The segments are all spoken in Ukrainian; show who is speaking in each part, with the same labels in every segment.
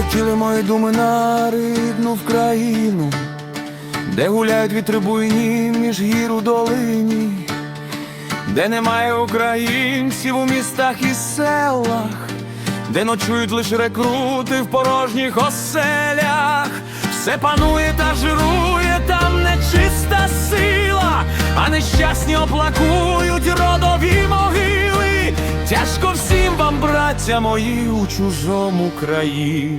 Speaker 1: Полетіли мої думи на рідну в країну, де гуляють вітри буйні між гір у долині, де немає українців у містах і селах, де ночують лише рекрути в порожніх оселях, все панує та жирує, там нечиста сила, а нещасні оплакують родові могили. Тяжко вам, браття мої, у чужому краї,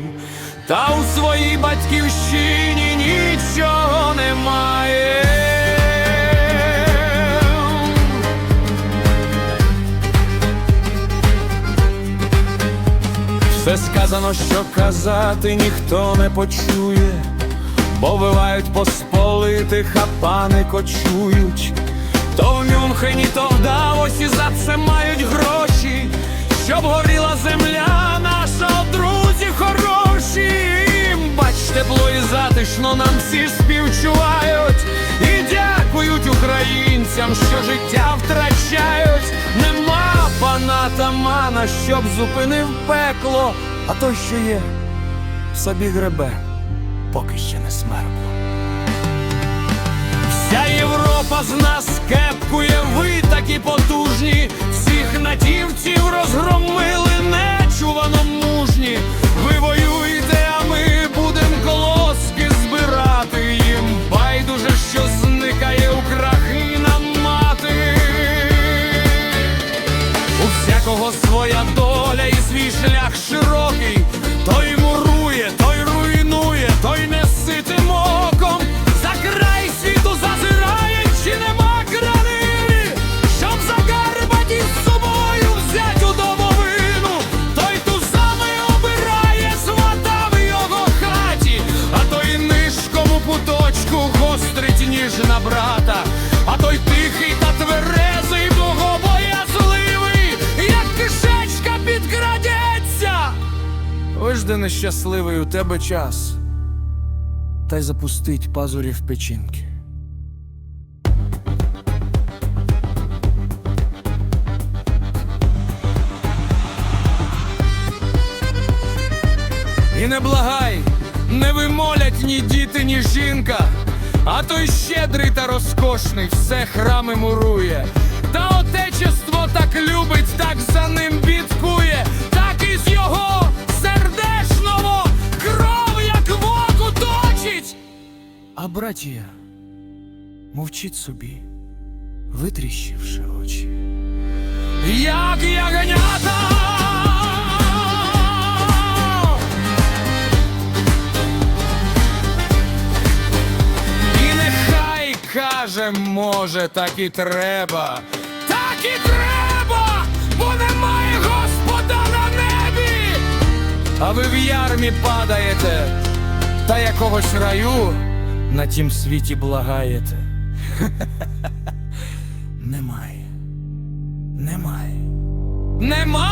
Speaker 1: та у своїй батьківщині нічого немає. Все сказано, що казати ніхто не почує, бо вивають посполитих, а пани кочують. То в Мюнхені, то в Давосі за це мають гроші, щоб горіла земля наша, друзі хороші. Бач, тепло і затишно нам всі співчувають і дякують українцям, що життя втрачають. Нема пана тамана, щоб зупинив пекло, а той, що є, в собі гребе, поки ще не смеркло. Вся Європа з нас кепкує, ви такі потужні, всіх натівців розгромили, нечувано мужні. Ви воюєте, а ми будем колоски збирати їм. Байдуже, що зникає Україна мати. У всякого своя доля і свій шлях гострить на брата, а той тихий та тверезий, богобоязливий, як кишечка підкрадеться. Вижди нещасливий у тебе час, та й запустить пазурі в печінки. І не благай, не вимолять ні діти, ні жінка, а той щедрий та розкошний все храми мурує. Та отечество так любить, так за ним бідкує, так із його сердешного кров, як в точить. А братія, мовчить собі, витріщивши очі. Як ягнята. Каже, може, так і треба. Так і треба, бо немає Господа на небі. А ви в ярмі падаєте, та якогось раю на тім світі благаєте. Немає. Немає. Немає!